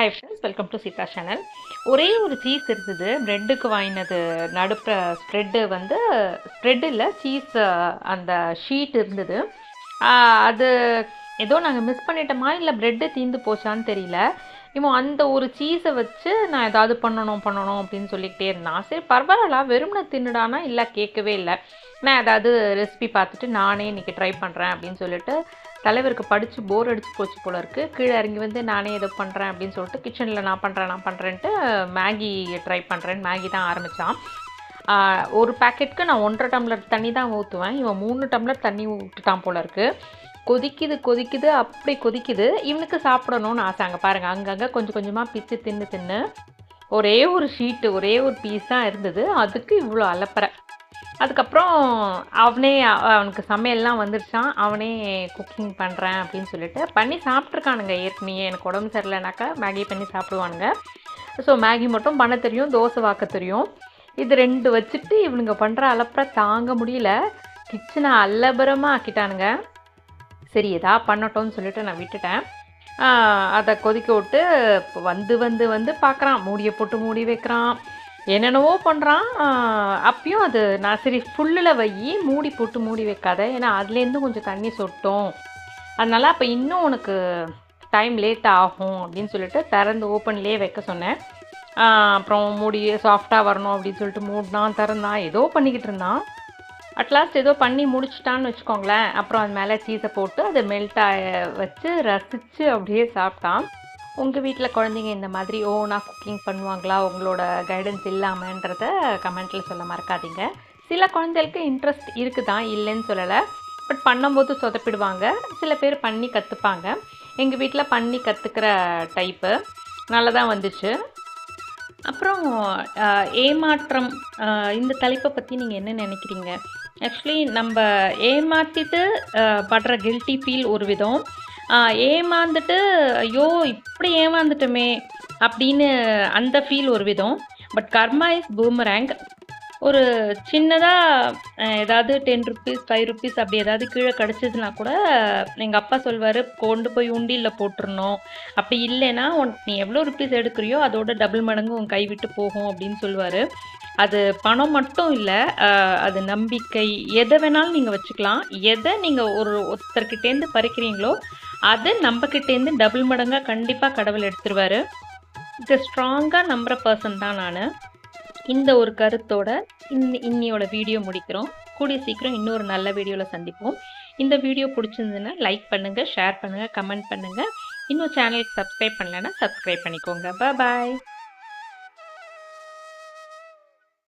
Hi friends welcome to Seetha channel ஒரே ஒரு cheese இருந்தது. ப்ரெட்டுக்கு வாங்கினது நடுப்புற ஸ்ப்ரெட்டு வந்து ஸ்ப்ரெட் இல்லை சீஸ் அந்த ஷீட் இருந்தது. அது ஏதோ நாங்கள் மிஸ் பண்ணிட்டோமா இல்லை ப்ரெட்டு தீந்து போச்சான்னு தெரியல. இவன் அந்த ஒரு சீஸை வச்சு நான் ஏதாவது பண்ணணும் பண்ணணும் அப்படின்னு சொல்லிக்கிட்டே இருந்தான் சரி பரவாயில்ல வெறும்னு தின்னுடானா இல்லை கேட்கவே இல்லை. நான் ஏதாவது ரெசிபி பார்த்துட்டு நானே இன்றைக்கி ட்ரை பண்ணுறேன் அப்படின்னு சொல்லிட்டு தலைவருக்கு படித்து போர் அடித்து போச்சு போல இருக்குது கீழே இறங்கி வந்து நானே ஏதோ பண்ணுறேன் அப்படின்னு சொல்லிட்டு கிச்சனில் நான் பண்ணுறேன் நான் பண்ணுறேன்ட்டு மேகி ட்ரை பண்ணுறேன் மேகி தான் ஆரம்பித்தான் ஒரு பேக்கெட்டுக்கு நான் ஒன்றரை டம்ளர் தண்ணி தான் ஊற்றுவேன் இவன் மூணு டம்ளர் தண்ணி விட்டுட்டான் போல இருக்குது கொதிக்குது கொதிக்குது அப்படி கொதிக்குது. இவனுக்கு சாப்பிடணும்னு ஆசை. அங்கே பாருங்கள் அங்கங்கே கொஞ்சம் கொஞ்சமாக பிச்சு தின்னு தின்னு ஒரே ஒரு ஷீட்டு ஒரே ஒரு பீஸ் தான் இருந்தது. அதுக்கு இவ்வளோ அலப்பறை. அதுக்கப்புறம் அவனே அவனுக்கு சமையல்லாம் வந்துடுச்சான் அவனே குக்கிங் பண்ணுறேன் அப்படின்னு சொல்லிட்டு பண்ணி சாப்பிட்ருக்கானுங்க ஏற்கனவே. எனக்கு உடம்பு சரியில்லைனாக்கா மேகி பண்ணி சாப்பிடுவானுங்க. ஸோ மேகி மட்டும் பண்ண தெரியும் தோசை வாக்க தெரியும். இது ரெண்டு வச்சுட்டு இவனுங்க பண்ணுற அலப்பறை தாங்க முடியல. கிச்சனை அல்லபரமாக ஆக்கிட்டானுங்க. சரி எதா பண்ணட்டோம்னு சொல்லிட்டு நான் விட்டுட்டேன். அதை கொதிக்க விட்டு வந்து வந்து வந்து பார்க்குறான் மூடியை போட்டு மூடி வைக்கிறான். என்னென்னவோ பண்ணுறான் அப்பயும் அது நான் சரி ஃபுல்லில் வை மூடி போட்டு மூடி வைக்காத. ஏன்னா அதுலேருந்து கொஞ்சம் தண்ணி சொட்டும். அதனால் அப்போ இன்னும் உனக்கு டைம் லேட் ஆகும் அப்படின்னு சொல்லிட்டு திறந்து ஓப்பன்லேயே வைக்க சொன்னேன். அப்புறம் மூடி சாஃப்டாக வரணும் அப்படின்னு சொல்லிட்டு மூடினான் திறந்தான். ஏதோ பண்ணிக்கிட்டு இருந்தான். அட்லாஸ்ட் ஏதோ பண்ணி முடிச்சிட்டான்னு வச்சுக்கோங்களேன். அப்புறம் அது மேலே சீஸை போட்டு அதை மெல்ட் வச்சு ரசித்து அப்படியே சாப்பிட்டான். உங்கள் வீட்டில் குழந்தைங்க இந்த மாதிரி ஓனாக குக்கிங் பண்ணுவாங்களா? உங்களோட கைடன்ஸ் இல்லாமன்றத கமெண்ட்டில் சொல்ல மறக்காதீங்க. சில குழந்தைகளுக்கு இன்ட்ரெஸ்ட் இருக்குதான் இல்லைன்னு சொல்லலை. பட் பண்ணும்போது சொதப்பிடுவாங்க. சில பேர் பண்ணி கற்றுப்பாங்க எங்கள் வீட்டில் பண்ணி கற்றுக்கிற டைப்பு நல்லா தான் வந்துச்சு. அப்புறம் ஏமாற்றம் இந்த தலைப்பை பற்றி நீங்கள் என்ன நினைக்கிறீங்க? ஆக்சுவலி நம்ம ஏமாற்றிட்டு படுற கில்ட்டி ஃபீல் ஒரு விதம் ஏமாந்துட்டு ஐயோ இப்படி ஏமாந்துட்டோமே அப்படின்னு அந்த ஃபீல் ஒரு விதம். பட் கர்மா இஸ் பூமரேங் ஒரு சின்னதாக ஏதாவது டென் ருபீஸ் ஃபைவ் ருபீஸ் அப்படி ஏதாவது கீழே கிடச்சிதுன்னா கூட எங்கள் அப்பா சொல்வார் கொண்டு போய் உண்டியில் போட்டுருணும் அப்படி இல்லைன்னா உனக்கு நீ எவ்வளோ ருபீஸ் எடுக்கிறியோ அதோட டபுள் மடங்கு உன் கை விட்டு போகும் அப்படின்னு சொல்லுவார் அது பணம் மட்டும் இல்லை அது நம்பிக்கை. எதை வேணாலும் நீங்கள் வச்சுக்கலாம். எதை நீங்கள் ஒரு ஒருத்தர்கிட்டேருந்து பறிக்கிறீங்களோ அது நம்மக்கிட்டேருந்து டபுள் மடங்காக கண்டிப்பாக கடவுள் எடுத்துருவார். இதை ஸ்ட்ராங்காக நம்புகிற பர்சன் தான் நான். இந்த ஒரு கருத்தோட இன் இன்னியோட வீடியோ முடிக்கிறோம். கூடிய சீக்கிரம் இன்னொரு நல்ல வீடியோவில் சந்திப்போம். இந்த வீடியோ பிடிச்சிருந்ததுன்னா லைக் பண்ணுங்கள் ஷேர் பண்ணுங்கள் கமெண்ட் பண்ணுங்கள் இன்னும் சேனலுக்கு சப்ஸ்கிரைப் பண்ணலைன்னா சப்ஸ்கிரைப் பண்ணிக்கோங்க. பாய்